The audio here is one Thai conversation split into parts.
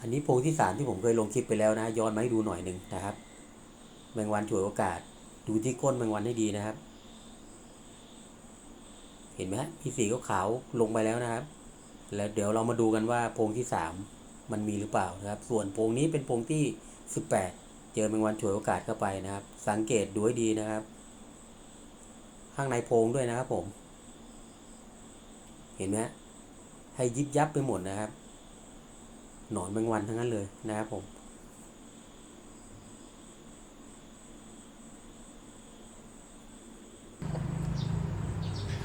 อันนี้โพงที่สามที่ผมเคยลงคลิปไปแล้วนะ ย้อนมาให้ดูหน่อยหนึ่งนะครับ แมงวันฉวยโอกาส ดูที่ก้นแมงวันให้ดีนะครับ เห็นไหมฮะมีสีขาวๆลงไปแล้วนะครับ แล้วเดี๋ยวเรามาดูกันว่าโพงที่สามมันมีหรือเปล่านะครับ ส่วนโพงนี้เป็นโพงที่สิบแปดเจอแมงวันฉวยโอกาสเข้าไปนะครับ สังเกตดูให้ดีนะครับ ข้างในโพงด้วยนะครับผม เห็นไหมให้ยิบยับไปหมดนะครับ หนอนแมงวันทั้งนั้นเลยนะครับผม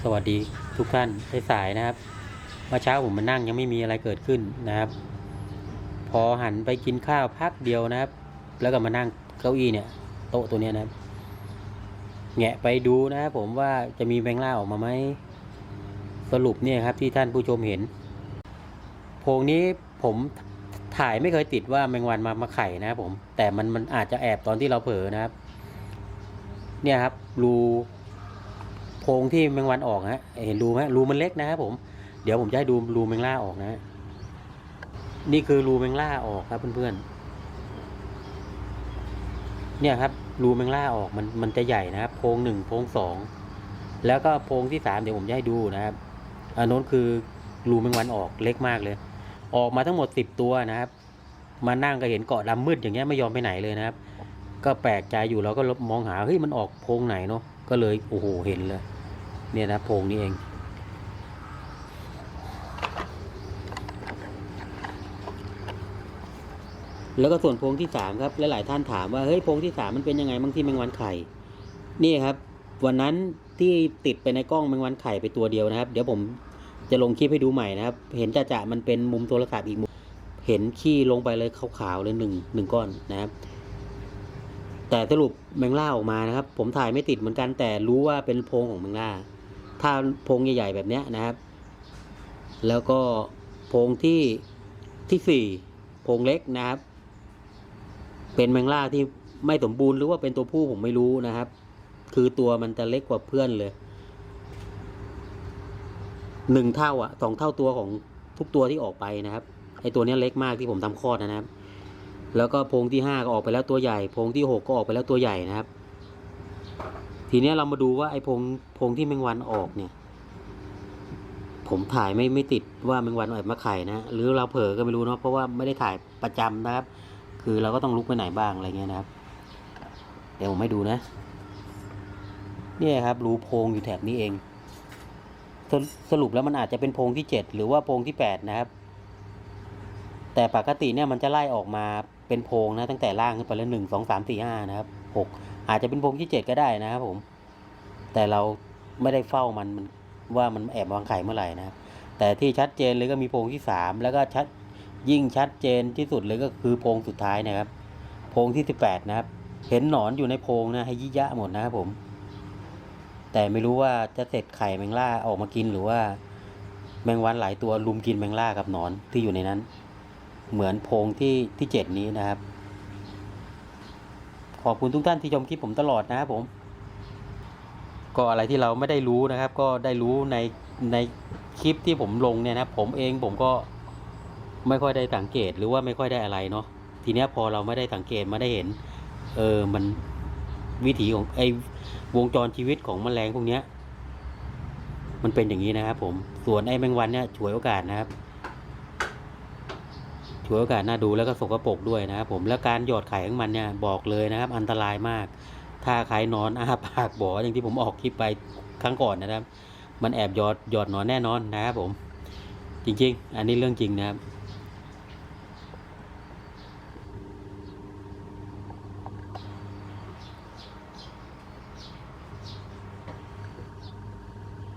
สวัสดีทุกท่านสายๆนะครับเมื่อเช้าผมมานั่งยังไม่มีอะไรเกิดขึ้นนะครับ พอหันไปกินข้าวพักเดียวนะครับ แล้วก็มานั่งเก้าอี้เนี่ยโต๊ะตัวเนี้ยนะครับแงะไปดูนะครับผมว่าจะมีแมงล่าออกมาไหมสรุปเนี่ยครับที่ท่านผู้ชมเห็นโพงนี้ผม ถ่ายไม่เคยติดว่าแมงวันมามาไข่นะครับผม แต่มันมันอาจจะแอบตอนที่เราเผลอนะครับ เนี่ยครับรูโพรงที่แมงวันออกฮะเห็นรูไหมรูมันเล็กนะครับผม เดี๋ยวผมจะให้ดูรูแมงล่าออกนะฮะนี่คือรูแมงล่าออกครับเพื่อนๆ เนี่ยครับรูแมงล่าออกมันมันจะใหญ่นะครับโพรงหนึ่งโพรงสองแล้วก็โพรงที่สามเดี๋ยวผมจะให้ดูนะครับอันโน้นคือรูแมงวันออกเล็กมากเลย ออกมาทั้งหมดสิบตัวนะครับ มานั่งก็เห็นเกาะดำมืดอย่างเงี้ยไม่ยอมไปไหนเลยนะครับ ก็แปลกใจอยู่เราก็มองหาเฮ้ยมันออกโพงไหนเนาะก็เลยโอ้โหเห็นเลย เนี่ยนะโพงนี้เองแล้วก็ส่วนโพงที่สามครับหลายๆท่านถามว่าเฮ้ยโพงที่สามมันเป็นยังไงบางที่แมงวันไข่นี่ครับ วันนั้นที่ติดไปในกล้องแมงวันไข่ไปตัวเดียวนะครับ เดี๋ยวผม จะลงคลิปให้ดูใหม่นะครับ เห็นจ่าจ่ามันเป็นมุมโทรศัพท์อีกมุม เห็นขี้ลงไปเลยขาวๆเลยหนึ่งหนึ่งก้อนนะครับ แต่สรุปแมงล่าออกมานะครับ ผมถ่ายไม่ติดเหมือนกันแต่รู้ว่าเป็นโพงของแมงล่า ถ้าโพงใหญ่ๆแบบเนี้ยนะครับ แล้วก็โพงที่ที่สี่โพงเล็กนะครับ เป็นแมงล่าที่ไม่สมบูรณ์หรือว่าเป็นตัวผู้ผมไม่รู้นะครับ คือตัวมันจะเล็กกว่าเพื่อนเลย หนึ่งเท่าอะสองเท่าตัวของทุกตัวที่ออกไปนะครับไอตัวนี้เล็กมากที่ผมทำคลอดนะครับ แล้วก็โพงที่ห้าก็ออกไปแล้วตัวใหญ่โพงที่หกก็ออกไปแล้วตัวใหญ่นะครับ ทีเนี้ยเรามาดูว่าไอโพงโพงที่แมงวันออกเนี่ย ผมถ่ายไม่ไม่ติดว่าแมงวันออกมาไข่นะหรือเราเผลอก็ไม่รู้เนาะเพราะว่าไม่ได้ถ่ายประจำนะครับ คือเราก็ต้องลุกไปไหนบ้างอะไรเงี้ยนะครับเดี๋ยวผมให้ดูนะ เนี่ยครับรูโพงอยู่แถบนี้เอง สรุสรุปแล้วมันอาจจะเป็นโพรงที่เจ็ดหรือว่าโพรงที่แปดนะครับ แต่ปกติเนี่ยมันจะไล่ออกมาเป็นโพรงนะตั้งแต่ล่างขึ้นไปแล้วหนึ่งสองสามสี่ห้านะครับหกอาจจะเป็นโพรงที่เจ็ดก็ได้นะครับผม แต่เราไม่ได้เฝ้ามันมันว่ามันแอบวางไข่เมื่อไหร่นะครับ แต่ที่ชัดเจนเลยก็มีโพรงที่สามแล้วก็ชัดยิ่งชัดเจนที่สุดเลยก็คือโพรงสุดท้ายนะครับ โพรงที่สิบแปดนะครับ เห็นหนอนอยู่ในโพรงนะให้ยิยะหมดนะครับผม แต่ไม่รู้ว่าจะเสร็จไข่แมงล่าออกมากินหรือว่า แมงวันหลายตัวลุมกินแมงล่ากับหนอนที่อยู่ในนั้น เหมือนโพงที่ที่เจ็ดนี้นะครับ ขอบคุณทุกท่านที่ชมคลิปผมตลอดนะครับผม ก็อะไรที่เราไม่ได้รู้นะครับ ก็ได้รู้ในในคลิปที่ผมลงเนี่ยนะผมเองผมก็ไม่ค่อยได้สังเกตหรือว่าไม่ค่อยได้อะไรเนาะทีเนี้ยพอเราไม่ได้สังเกตไมาได้เห็น เออมันวิถีของไอ วงจรชีวิตของแมลงพวกเนี้ย มันเป็นอย่างนี้นะครับผมส่วนไอ้แมงวันเนี่ยฉวยโอกาสนะครับฉวยโอกาสน่าดูแล้วก็สกปรกด้วยนะครับผมแล้วการหยอดไข่ของมันเนี่ยบอกเลยนะครับ อันตรายมาก ถ้าใครนอนอาปากบ่ออย่างที่ผมออกคลิปไปครั้งก่อนนะครับ มันแอบหยอดหยอดนอนแน่นอนนะครับผม จริง ๆ อันนี้เรื่องจริงนะครับ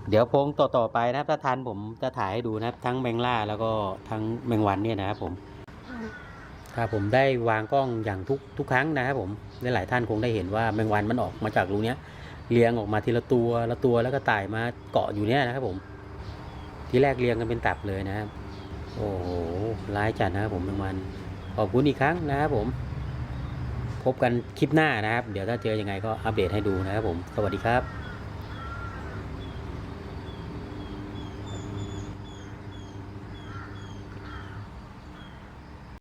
เดี๋ยวโพงต่อต่อไปนะครับ ถ้าทันผมจะถ่ายให้ดูนะครับ ทั้งแมงล่าแล้วก็ทั้งแมงวันเนี่ยนะครับผมถ้าผมได้วางกล้องอย่างทุกทุกครั้งนะครับผมหลายท่านคงได้เห็นว่าแมงวันมันออกมาจากรูเนี้ยเรียงออกมาทีละตัวละตัวแล้วก็ไต่มาเกาะอยู่เนี้ยนะครับผม ทีแรกเรียงกันเป็นตับเลยนะครับ โอ้โหร้ายจัดนะครับผมแมงวันขอบคุณอีกครั้งนะครับผมพบกันคลิปหน้านะครับ เดี๋ยวถ้าเจอยังไงก็อัปเดตให้ดูนะครับผม สวัสดีครับ